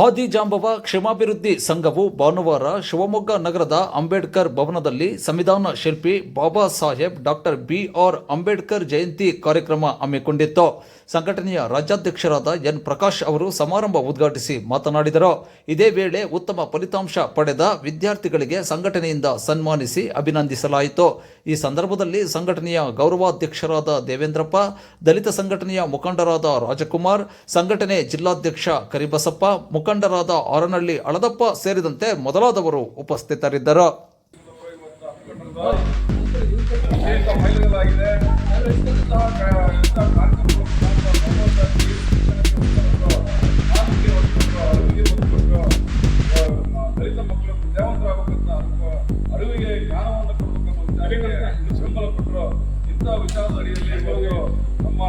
ಆದಿಜಾಂಬವ ಕ್ಷೇಮಾಭಿವೃದ್ಧಿ ಸಂಘವು ಭಾನುವಾರ ಶಿವಮೊಗ್ಗ ನಗರದ ಅಂಬೇಡ್ಕರ್ ಭವನದಲ್ಲಿ ಸಂವಿಧಾನ ಶಿಲ್ಪಿ Baba Saheb doctor B R Ambedkar Jayanti ಕಾರ್ಯಕ್ರಮ ಹಮ್ಮಿಕೊಂಡಿತ್ತು. ಸಂಘಟನೆಯ ರಾಜ್ಯಾಧ್ಯಕ್ಷರಾದ ಎನ್ ಪ್ರಕಾಶ್ ಅವರು ಸಮಾರಂಭ ಉದ್ಘಾಟಿಸಿ ಮಾತನಾಡಿದರು. ಇದೇ ವೇಳೆ ಉತ್ತಮ ಫಲಿತಾಂಶ ಪಡೆದ ವಿದ್ಯಾರ್ಥಿಗಳಿಗೆ ಸಂಘಟನೆಯಿಂದ ಸನ್ಮಾನಿಸಿ ಅಭಿನಂದಿಸಲಾಯಿತು. ಈ ಸಂದರ್ಭದಲ್ಲಿ ಸಂಘಟನೆಯ ಗೌರವಾಧ್ಯಕ್ಷರಾದ ದೇವೇಂದ್ರಪ್ಪ, ದಲಿತ ಸಂಘಟನೆಯ ಮುಖಂಡರಾದ ರಾಜಕುಮಾರ್, ಸಂಘಟನೆ ಜಿಲ್ಲಾಧ್ಯಕ್ಷ ಕರಿಬಸಪ್ಪ ಮುಖಂಡರಾದ ಆರನಹಳ್ಳಿ ಅಳದಪ್ಪ ಸೇರಿದಂತೆ ಮೊದಲಾದವರು ಉಪಸ್ಥಿತರಿದ್ದರು. ಅರಿವಿಗೆ ಜ್ಞಾನವನ್ನು ಕೊಡಬೇಕನ್ನೋ ಬೆಂಬಲ ಕೊಟ್ಟರು ಇಂತಹ ವಿಚಾರದ ಅಡಿಯಲ್ಲಿ ನಮ್ಮ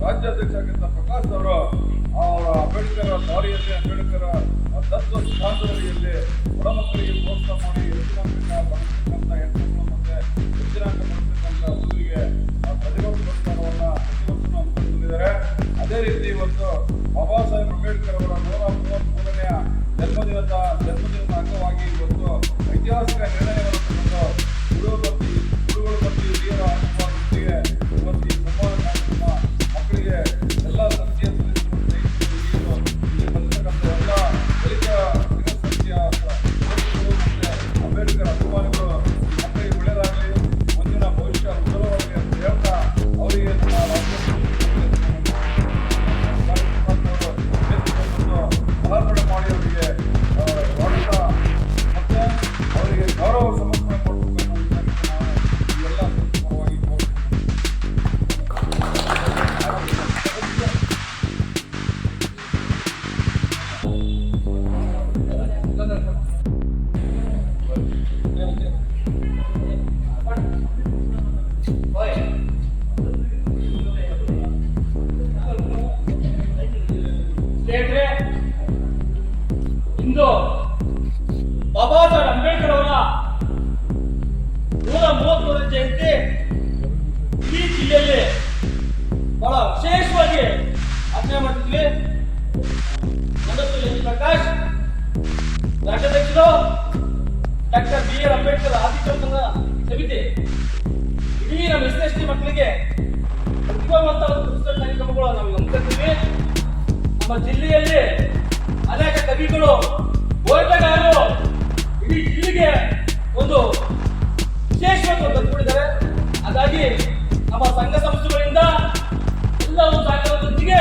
ರಾಜ್ಯಾಧ್ಯಕ್ಷ ಪ್ರಕಾಶ್ ಅವರು ಅವರ ಅಂಬೇಡ್ಕರ್ ದಾರಿಯಲ್ಲಿ, ಅಂಬೇಡ್ಕರ್ ತತ್ವ ಸಿದ್ಧಾಂತದ ಬಡಮಕ್ಕಳಿಗೆ ಬಡ ಮಕ್ಕಳಿಗೆ ಪ್ರೋತ್ಸಾಹ ಮಾಡಿ ಹೆಚ್ಚಿನ ಅಂಕ ಬರ್ತಕ್ಕಂಥ ಹೆಣ್ಮಕ್ಳು ಮತ್ತೆ ಹೆಚ್ಚಿನ ಅಂಕ ಬರ್ತಕ್ಕಂಥ ಹುಡುಗರಿಗೆ ಆ, ಪ್ರತಿಭಾ ಪ್ರತಿಭಟನೆ ಪ್ರತಿ ಹಮ್ಮಿಕೊಂಡಿದ್ದಾರೆ. ಅದೇ ರೀತಿ ಇವತ್ತು ಬಾಬಾ ಸಾಹೇಬ್ ಅಂಬೇಡ್ಕರ್ ಅವರ ನೂರ ಮೂವತ್ಮೂರನೆಯ ಜನ್ಮದಿನದ ಜನ್ಮದಿನದ ಅಂಗವಾಗಿ ಇವತ್ತು ಐತಿಹಾಸಿಕ ಇಂದು ಬಾಬಾ ಸಾಹೇಬ್ ಅಂಬೇಡ್ಕರ್ ಅವರ ನೂರ ಮೂವತ್ಮೂರನೇ ಜಯಂತಿ ಇಡೀ ಜಿಲ್ಲೆಯಲ್ಲಿ ಬಹಳ ವಿಶೇಷವಾಗಿ ಆಚರಣೆ ಮಾಡ್ತಿದ್ವಿ. ಪ್ರಕಾಶ್, ರಾಜ್ಯಾಧ್ಯಕ್ಷರು ಡಾಕ್ಟರ್ ಬಿ ಆರ್ ಅಂಬೇಡ್ಕರ್ ಆದಿತ್ಯ ಸಮಿತಿ ಇಡೀ ನಮ್ಮ ಎಸ್ ಎಸ್ ಟಿ ಮಕ್ಕಳಿಗೆ ಪ್ರತಿಭಾವಂತ ಪುಸ್ತಕ ಕಾರ್ಯಕ್ರಮಗಳು ನಾವು ಹಮ್ಮಿಕೊಳ್ತೀವಿ ನಮ್ಮ ಜಿಲ್ಲೆಯಲ್ಲಿ ಅನೇಕ ಕವಿಗಳು ಹೋರಾಟಗಾರರು ಇಡೀ ಜಿಲ್ಲೆಗೆ ಒಂದು ವಿಶೇಷವಾಗಿ ತಂದುಕೊಂಡಿದ್ದಾರೆ ಹಾಗಾಗಿ ನಮ್ಮ ಸಂಘ ಸಂಸ್ಥೆಗಳಿಂದ ಎಲ್ಲ ಒಂದು ಸಹಕಾರದೊಂದಿಗೆ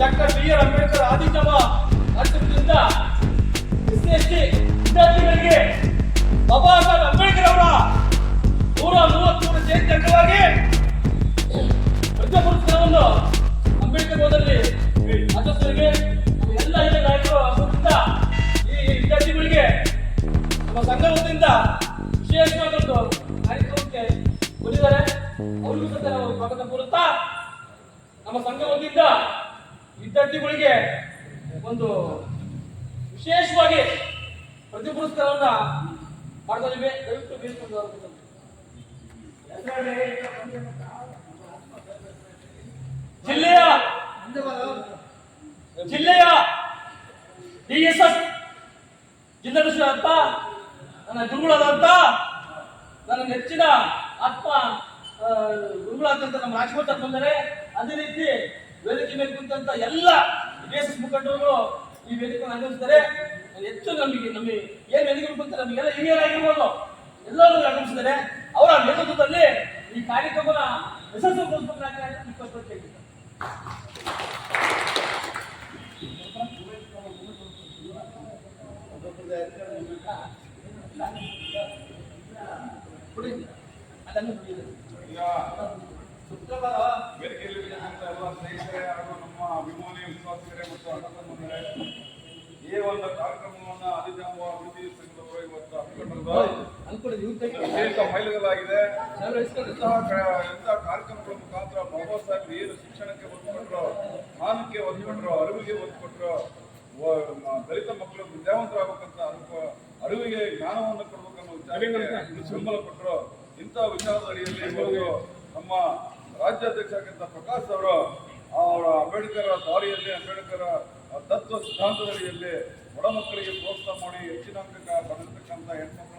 ಡಾಕ್ಟರ್ ಬಿ ಆರ್ ಅಂಬೇಡ್ಕರ್ ಆದಿತ್ಯಮ ಅಂಗವಾಗಿ ಪ್ರತಿಭಾ ಪುರಸ್ಕಾರವನ್ನು ಅಂಬೇಡ್ಕರ್ ಹೋದಲ್ಲಿ ಆಚರಿಸುವವರಿಗೆ ಎಲ್ಲ ಹಿರಿಯ ನಾಯಕರು ಆಶ್ರಮದಿಂದ ಈ ವಿದ್ಯಾರ್ಥಿಗಳಿಗೆ ನಮ್ಮ ಸಂಘ ವತಿಯಿಂದ ವಿಶೇಷವಾದ ಒಂದು ಕಾರ್ಯಕ್ರಮಕ್ಕೆ ಬಂದಿದ್ದಾರೆ. ಅವರಿಗೂ ಸಹ ನಾವು ಸ್ವಾಗತ ಕೋರುತ್ತಾ ನಮ್ಮ ಸಂಘ ವತಿಯಿಂದ ವಿದ್ಯಾರ್ಥಿಗಳಿಗೆ ಒಂದು ವಿಶೇಷವಾಗಿ ಪ್ರತಿ ಪುರಸ್ಕಾರವನ್ನ ಮಾಡ್ತಾ ಇದ್ದೀವಿ ದಯವಿಟ್ಟು ಬೀಳ್ಕೊಂಡು ಜಿಲ್ಲೆಯ ಜಿಲ್ಲೆಯ ಡಿಎಸ್ಎಸ್ ಅಂತ ನನ್ನ ಗುರುಗಳಾದಂತ ನನ್ನ ನೆಚ್ಚಿನ ಆತ್ಮ ಗುರುಗಳಾದಂತ ನಮ್ಮ ರಾಜ್ಕೋಟ್ ಬಂದರೆ, ಅದೇ ರೀತಿ ವೇದಿಕೆ ಮೇಲೆ ಎಲ್ಲ ಡಿಎಸ್ಎಸ್ ಮುಖಂಡರುಗಳು ಈ ವೇದಿಕೆ ಅನುಭವಿಸ್ತಾರೆ ಹೆಚ್ಚು ನಮಗೆ ನಮಗೆ ಏನು ವೇದಿಕೆ ಕುಂತ ನಮಗೆಲ್ಲ ಹಿರಿಯರಾಗಿರ್ಬೋದು, ಎಲ್ಲರೂ ಆಗಮಿಸಿದ್ದಾರೆ ಅವರ ನೇತೃತ್ವದಲ್ಲಿ ಈ ಕಾರ್ಯಕ್ರಮನ ಯಶಸ್ಸು ನಮ್ಮ ಅಭಿಮಾನಿ ಮತ್ತು ಈ ಒಂದು ಕಾರ್ಯಕ್ರಮವನ್ನು ಅಧಿಕಾರ ಅಭಿವೃದ್ಧಿ ಸಂಘದವರು ಇವತ್ತು ಕ- ಇಂತಹ ಕಾರ್ಯಕ್ರಮಗಳ ಮುಖಾಂತರ ಬಾಬಾ ಸಾಹೇಬ್ ಏನು ಶಿಕ್ಷಣಕ್ಕೆ ಒತ್ತು ಕೊಟ್ಟರು ಜ್ಞಾನಕ್ಕೆ ಒತ್ತು ಕೊಟ್ಟರು ಅರಿವಿಗೆ ಒತ್ತು ಕೊಟ್ಟರು ದಲಿತ ಮಕ್ಕಳು ವಿದ್ಯಾವಂತರಾಗಬೇಕಂತ ಅರಿವು- ಅರಿವಿಗೆ ಜ್ಞಾನವನ್ನು ಕೊಡಬೇಕನ್ನೋ ವಿಚಾರಕ್ಕೆ ಬೆಂಬಲ ಕೊಟ್ಟರು ಇಂತಹ ವಿಚಾರದ ಅಡಿಯಲ್ಲಿ ನಮ್ಮ ರಾಜ್ಯಾಧ್ಯಕ್ಷ ಆಗಿದ್ದ ಪ್ರಕಾಶ್ ಅವರು ಅವರ ಅಂಬೇಡ್ಕರ್ ದಾರಿಯಲ್ಲಿ ಅಂಬೇಡ್ಕರ್ ತತ್ವ ಸಿದ್ಧಾಂತದ ಅಡಿಯಲ್ಲಿ ಬಡ ಮಕ್ಕಳಿಗೆ ಪ್ರೋತ್ಸಾಹ ಮಾಡಿ ಹೆಚ್ಚಿನ ಅಂಕ ಪಡೆದಿರ್ತಕ್ಕಂಥ ಹೆಣ್ಮಕ್ಳು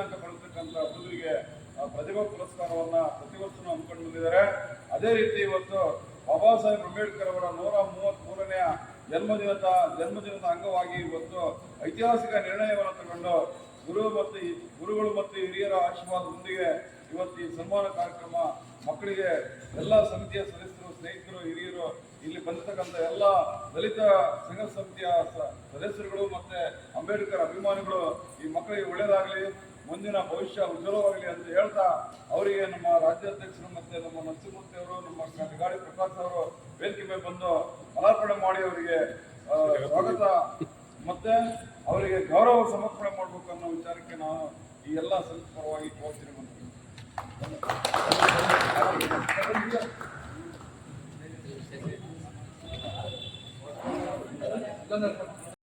ಅಂಕ ಪಡೆದಿರ್ತಕ್ಕಂಥ ಹುಡುಗರಿಗೆ ಪ್ರತಿಭಾ ಪುರಸ್ಕಾರವನ್ನ ಪ್ರತಿ ವರ್ಷನೂ ಹಮ್ಮಿಕೊಂಡು ಬಂದಿದ್ದಾರೆ. ಅದೇ ರೀತಿ ಇವತ್ತು ಬಾಬಾ ಸಾಹೇಬ್ ಅಂಬೇಡ್ಕರ್ ಅವರ ನೂರ ಮೂವತ್ತ್ ಮೂರನೆಯ ಜನ್ಮದಿನದ ಜನ್ಮದಿನದ ಅಂಗವಾಗಿ ಇವತ್ತು ಐತಿಹಾಸಿಕ ನಿರ್ಣಯವನ್ನು ತಗೊಂಡು ಗುರು ಮತ್ತು ಗುರುಗಳು ಮತ್ತು ಹಿರಿಯರ ಆಶೀರ್ವಾದದೊಂದಿಗೆ ಇವತ್ತು ಈ ಸನ್ಮಾನ ಕಾರ್ಯಕ್ರಮ ಮಕ್ಕಳಿಗೆ ಎಲ್ಲ ಸಮಿತಿಯ ಸದಸ್ಯರು, ಸ್ನೇಹಿತರು, ಹಿರಿಯರು, ಇಲ್ಲಿ ಬಂದಿರತಕ್ಕಂಥ ಎಲ್ಲ ದಲಿತ ಸಂಘ ಸಮಿತಿಯ ಸದಸ್ಯರುಗಳು ಮತ್ತೆ ಅಂಬೇಡ್ಕರ್ ಅಭಿಮಾನಿಗಳು ಈ ಮಕ್ಕಳಿಗೆ ಒಳ್ಳೆಯದಾಗಲಿ. ಮುಂದಿನ ಭವಿಷ್ಯ ಉಜ್ವಲವಾಗಲಿ ಅಂತ ಹೇಳ್ತಾ ಅವರಿಗೆ ನಮ್ಮ ರಾಜ್ಯಾಧ್ಯಕ್ಷರು ಮತ್ತೆ ನಮ್ಮ ನರಸಿಂಹಮೂರ್ತಿ ಅವರು, ನಮ್ಮ ಗಾಡಿ ಪ್ರಕಾಶ್ ಅವರು ವೇದಿಕೆ ಮೇಲೆ ಬಂದು ಮಲಾರ್ಪಣೆ ಮಾಡಿ ಅವರಿಗೆ ಸ್ವಾಗತ. ಮತ್ತೆ ಅವರಿಗೆ ಗೌರವ ಸಮರ್ಪಣೆ ಮಾಡಬೇಕು ಅನ್ನೋ ವಿಚಾರಕ್ಕೆ ನಾನು ಈ ಎಲ್ಲ ಸಂಸ್ಥೆ ಪರವಾಗಿ ಕೋರ್ತೀನಿ